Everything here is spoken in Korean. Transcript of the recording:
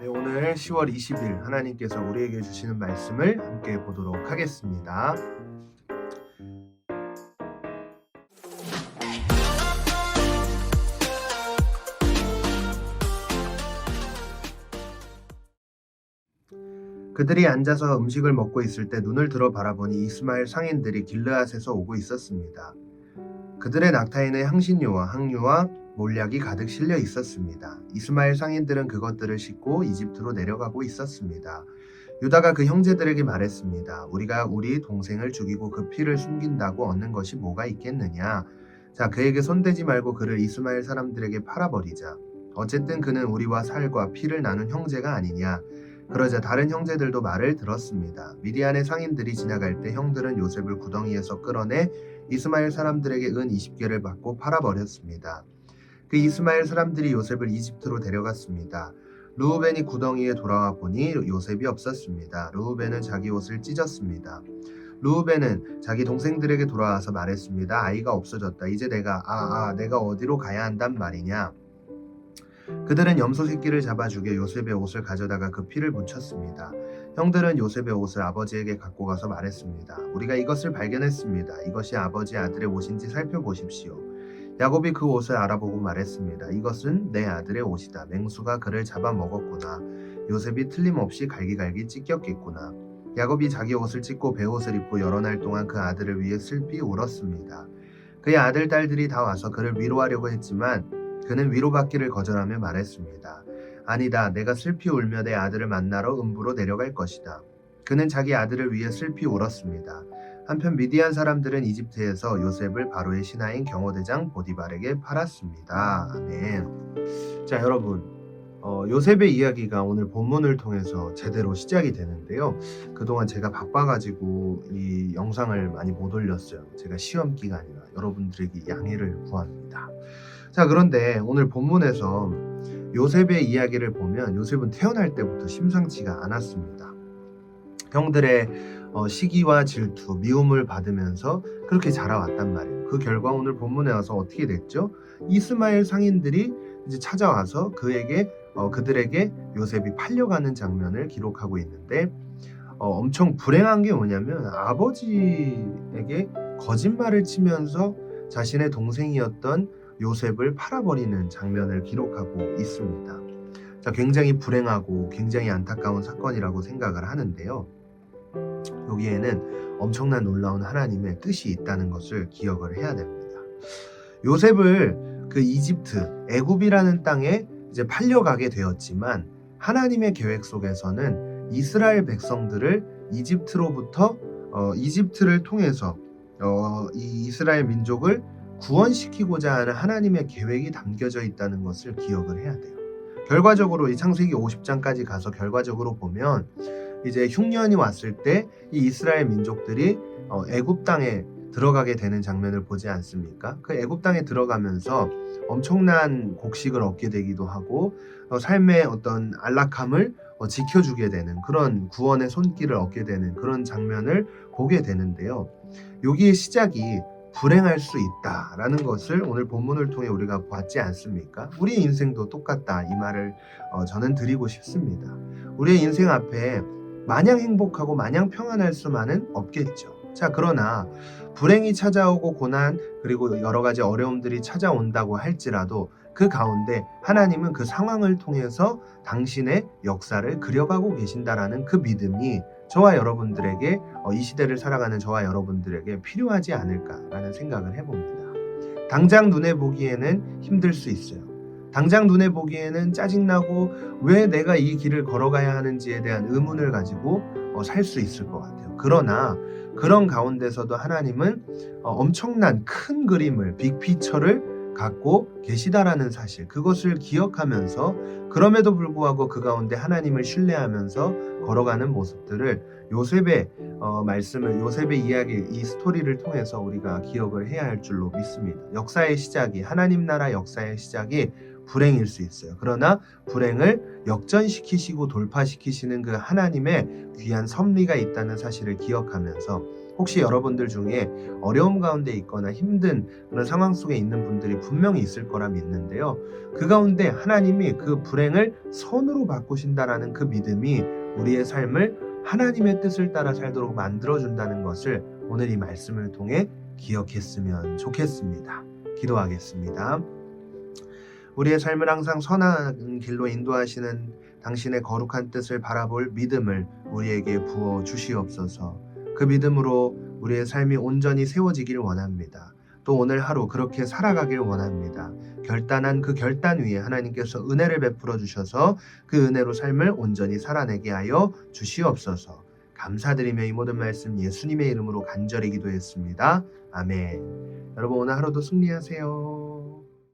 네, 오늘 10월 20일 하나님께서 우리에게 주시는 말씀을 함께 보도록 하겠습니다. 그들이 앉아서 음식을 먹고 있을 때 눈을 들어 바라보니 이스마엘 상인들이 길르앗에서 오고 있었습니다. 그들의 낙타에는 향신료와 항류와 몰약이 가득 실려 있었습니다. 이스마엘 상인들은 그것들을 싣고 이집트로 내려가고 있었습니다. 유다가 그 형제들에게 말했습니다. 우리가 우리 동생을 죽이고 그 피를 숨긴다고 얻는 것이 뭐가 있겠느냐? 자, 그에게 손대지 말고 그를 이스마엘 사람들에게 팔아버리자. 어쨌든 그는 우리와 살과 피를 나눈 형제가 아니냐? 그러자 다른 형제들도 말을 들었습니다. 미디안의 상인들이 지나갈 때 형들은 요셉을 구덩이에서 끌어내 이스마엘 사람들에게 은 20개를 받고 팔아버렸습니다. 그 이스마엘 사람들이 요셉을 이집트로 데려갔습니다. 루우벤이 구덩이에 돌아와 보니 요셉이 없었습니다. 루우벤은 자기 옷을 찢었습니다. 루우벤은 자기 동생들에게 돌아와서 말했습니다. 아이가 없어졌다. 이제 내가 아, 아 내가 어디로 가야 한단 말이냐? 그들은 염소 새끼를 잡아 죽여 요셉의 옷을 가져다가 그 피를 묻혔습니다. 형들은 요셉의 옷을 아버지에게 갖고 가서 말했습니다. 우리가 이것을 발견했습니다. 이것이 아버지 아들의 옷인지 살펴보십시오. 야곱이 그 옷을 알아보고 말했습니다. 이것은 내 아들의 옷이다. 맹수가 그를 잡아 먹었구나. 요셉이 틀림없이 갈기갈기 찢겼겠구나. 야곱이 자기 옷을 찢고 배옷을 입고 여러 날 동안 그 아들을 위해 슬피 울었습니다. 그의 아들 딸들이 다 와서 그를 위로하려고 했지만 그는 위로받기를 거절하며 말했습니다. 아니다. 내가 슬피 울며 내 아들을 만나러 음부로 내려갈 것이다. 그는 자기 아들을 위해 슬피 울었습니다. 한편 미디안 사람들은 이집트에서 요셉을 바로의 신하인 경호대장 보디발에게 팔았습니다. 아멘. 자, 여러분. 어, 요셉의 이야기가 오늘 본문을 통해서 제대로 시작이 되는데요. 그동안 제가 바빠가지고 이 영상을 많이 못 올렸어요. 제가 시험 기간이라 여러분들에게 양해를 구합니다. 자, 그런데 오늘 본문에서 요셉의 이야기를 보면 요셉은 태어날 때부터 심상치가 않았습니다. 형들의 어, 시기와 질투, 미움을 받으면서 그렇게 자라왔단 말이에요. 그 결과 오늘 본문에 와서 어떻게 됐죠? 이스마엘 상인들이 이제 찾아와서 그에게 어, 그들에게 요셉이 팔려가는 장면을 기록하고 있는데 어, 엄청 불행한 게 뭐냐면 아버지에게 거짓말을 치면서 자신의 동생이었던 요셉을 팔아버리는 장면을 기록하고 있습니다. 자, 굉장히 불행하고 굉장히 안타까운 사건이라고 생각을 하는데요. 여기에는 엄청난 놀라운 하나님의 뜻이 있다는 것을 기억을 해야 됩니다. 요셉을 그 이집트, 애굽이라는 땅에 이제 팔려가게 되었지만 하나님의 계획 속에서는 이스라엘 백성들을 이집트로부터 어, 이집트를 통해서 어, 이 이스라엘 민족을 구원시키고자 하는 하나님의 계획이 담겨져 있다는 것을 기억을 해야 돼요. 결과적으로 이 창세기 50장까지 가서 결과적으로 보면 이제 흉년이 왔을 때 이 이스라엘 민족들이 어, 애굽 땅에 들어가게 되는 장면을 보지 않습니까? 그 애굽 땅에 들어가면서 엄청난 곡식을 얻게 되기도 하고 어, 삶의 어떤 안락함을 어, 지켜주게 되는 그런 구원의 손길을 얻게 되는 그런 장면을 보게 되는데요. 여기에 시작이 불행할 수 있다라는 것을 오늘 본문을 통해 우리가 봤지 않습니까? 우리의 인생도 똑같다 이 말을 어, 저는 드리고 싶습니다. 우리의 인생 앞에 마냥 행복하고 마냥 평안할 수만은 없겠죠. 자, 그러나 불행이 찾아오고 고난 그리고 여러 가지 어려움들이 찾아온다고 할지라도 그 가운데 하나님은 그 상황을 통해서 당신의 역사를 그려가고 계신다라는 그 믿음이 저와 여러분들에게 어, 이 시대를 살아가는 저와 여러분들에게 필요하지 않을까라는 생각을 해봅니다. 당장 눈에 보기에는 힘들 수 있어요. 당장 눈에 보기에는 짜증나고 왜 내가 이 길을 걸어가야 하는지에 대한 의문을 가지고 어, 살수 있을 것 같아요. 그러나 그런 가운데서도 하나님은 어, 엄청난 큰 그림을 빅피처를 갖고 계시다라는 사실 그것을 기억하면서 그럼에도 불구하고 그 가운데 하나님을 신뢰하면서 걸어가는 모습들을 요셉의 어, 말씀을 요셉의 이야기 이 스토리를 통해서 우리가 기억을 해야 할 줄로 믿습니다. 역사의 시작이 하나님 나라 역사의 시작이 불행일 수 있어요. 그러나 불행을 역전시키시고 돌파시키시는 그 하나님의 귀한 섭리가 있다는 사실을 기억하면서 혹시 여러분들 중에 어려움 가운데 있거나 힘든 그런 상황 속에 있는 분들이 분명히 있을 거라 믿는데요. 그 가운데 하나님이 그 불행을 선으로 바꾸신다라는 그 믿음이 우리의 삶을 하나님의 뜻을 따라 살도록 만들어준다는 것을 오늘 이 말씀을 통해 기억했으면 좋겠습니다. 기도하겠습니다. 우리의 삶을 항상 선한 길로 인도하시는 당신의 거룩한 뜻을 바라볼 믿음을 우리에게 부어 주시옵소서. 그 믿음으로 우리의 삶이 온전히 세워지길 원합니다. 또 오늘 하루 그렇게 살아가길 원합니다. 결단한 그 결단 위에 하나님께서 은혜를 베풀어 주셔서 그 은혜로 삶을 온전히 살아내게 하여 주시옵소서. 감사드리며 이 모든 말씀 예수님의 이름으로 간절히 기도했습니다. 아멘. 여러분 오늘 하루도 승리하세요.